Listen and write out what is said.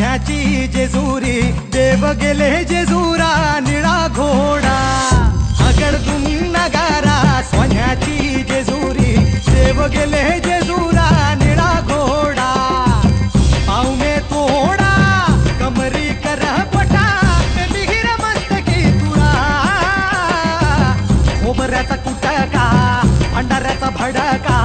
घाण्याची जेजुरी देव गेले जेजुरा निळा घोडा। अगर तुम नगारा सोन्याची जेजुरी देव गेले जेजुरा निळा घोडा। पाऊ पाहुणे तोडा, कमरी कर पटा मिहिर मस्तकी तुळा खोबऱ्याचा कुटका अंडाऱ्याचा भडका।